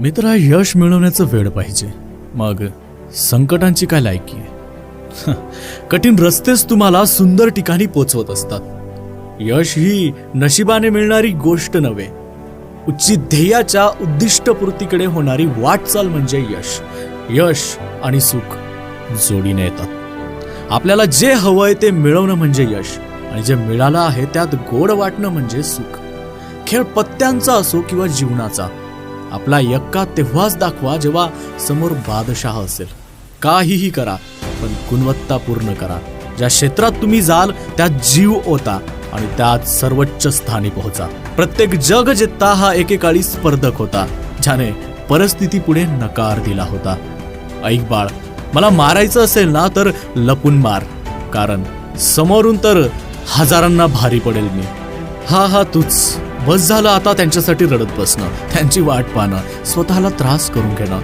मित्रा यश मिळवण्याचं वेळ पाहिजे. मग संकटांची काय लायकी आहे? कठीण रस्तेच तुम्हाला सुंदर ठिकाणी पोचवत असतात. यश ही नशिबाने मिळणारी गोष्ट नव्हे उच्च ध्येयाच्या उद्दिष्टपूर्तीकडे होणारी वाटचाल म्हणजे यश. यश आणि सुख जोडीने येतात. आपल्याला जे हवंय ते मिळवणं म्हणजे यश. आणि जे मिळालं आहे त्यात गोड वाटणं म्हणजे सुख. खेळ पत्त्यांचा असो किंवा जीवनाचा आपला यक्का तेव्हाच दाखवा जेव्हा समोर बादशाह असेल. काहीही करा पण गुणवत्ता पूर्ण करा. ज्या क्षेत्रात तुम्ही जाल त्यात जीव ओता आणि त्यात सर्वोच्च स्थानी पोहोचा. प्रत्येक जग जित्ता हा एकेकाळी स्पर्धक होता ज्याने परिस्थिती पुढे नकार दिला होता. ऐक बाळ मला मारायचं असेल ना तर लपून मार. कारण समोरून तर हजारांना भारी पडेल मी. हा हा तूच. बस झालं आता त्यांच्यासाठी रडत बसणं. त्यांची वाट पाहणं. स्वतःला त्रास करून घेणं.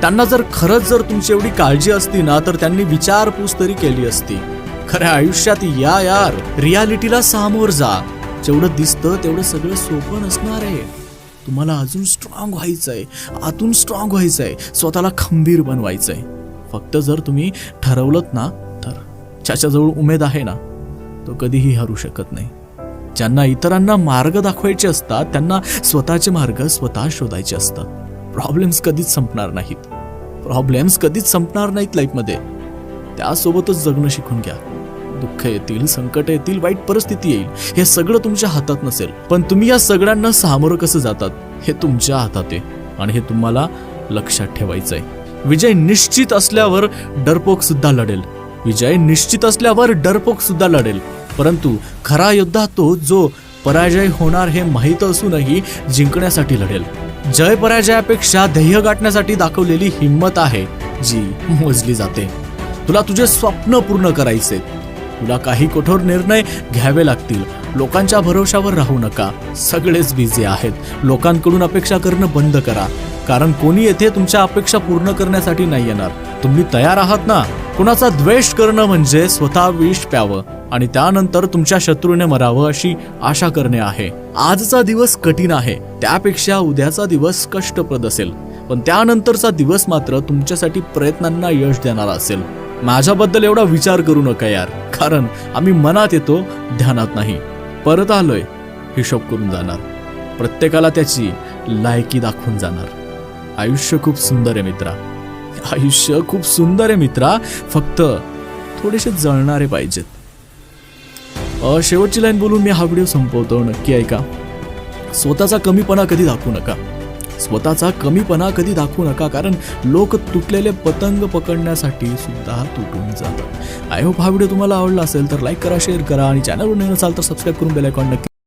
त्यांना जर खरंच जर तुमची एवढी काळजी असती ना तर त्यांनी विचारपूस तरी केली असती. खऱ्या आयुष्यात या यार. रियालिटीला सामोर जा. जेवढं दिसतं तेवढं सगळं सोपं नसणार आहे. तुम्हाला अजून स्ट्रॉंग व्हायचंय. आतून स्ट्रॉंग व्हायचंय. स्वतःला खंबीर बनवायचंय. फक्त जर तुम्ही ठरवलं ना तर. ज्याच्याजवळ उमेद आहे ना तो कधीही हरू शकत नाही. ज्यांना इतरांना मार्ग दाखवायचे असतात त्यांना स्वतःचे मार्ग स्वतः शोधायचे असतात. प्रॉब्लेम्स कधीच संपणार नाहीत. प्रॉब्लेम्स कधीच संपणार नाहीत लाईफमध्ये त्यासोबतच जगणं शिकून घ्या. दुःख येतील संकट येतील वाईट परिस्थिती येईल हे सगळं तुमच्या हातात नसेल. पण तुम्ही या सगळ्यांना सामोरं कसं जातात? हे तुमच्या हातात आहे. आणि हे तुम्हाला लक्षात ठेवायचं आहे विजय निश्चित असल्यावर डरपोक सुद्धा लढेल. विजय निश्चित असल्यावर डरपोक सुद्धा लढेल. परंतु खरा योद्धा तो जो पराजय होणार हे माहीत असूनही जिंकण्यासाठी लढेल. जय पराजयापेक्षा ध्येय गाठण्यासाठी दाखवलेली हिंमत आहे जी मोजली जाते. तुला तुझे स्वप्न पूर्ण करायचे तुला काही कठोर निर्णय घ्यावे लागतील. लोकांच्या भरोशावर राहू नका. सगळेच बिझी आहेत. लोकांकडून अपेक्षा करणं बंद करा. कारण कोणी येथे तुमच्या अपेक्षा पूर्ण करण्यासाठी नाही येणार. तुम्ही तयार आहात ना? कुणाचा द्वेष करणं म्हणजे स्वतः विष प्यावं. आणि त्यानंतर तुमच्या शत्रूने मरावं अशी आशा करणे आहे. आजचा दिवस कठीण आहे. त्यापेक्षा उद्याचा दिवस कष्टप्रद असेल. पण त्यानंतरचा दिवस मात्र तुमच्यासाठी प्रयत्नांना यश देणारा असेल. माझ्याबद्दल एवढा विचार करू नका यार. कारण आम्ही मनात येतो ध्यानात नाही. परत आलोय हिशोब करून जाणार. प्रत्येकाला त्याची लायकी दाखवून जाणार. आयुष्य खूप सुंदर आहे मित्रा. आयुष्य खूप सुंदर आहे मित्रा. फक्त थोडेसे जळणारे पाहिजेत. शेवटची लाईन बोलून मी हा व्हिडिओ संपवतो. नक्की ऐका. स्वतःचा कमीपणा कधी दाखवू नका. स्वतःचा कमीपणा कधी दाखवू नका कारण लोक तुटलेले पतंग पकडण्यासाठी सुद्धा तुटून जातात. आय होप हा व्हिडिओ तुम्हाला आवडला असेल तर लाईक करा शेअर करा आणि चॅनलवर नवीन असाल तर सबस्क्राईब करून बेलायकॉन नक्की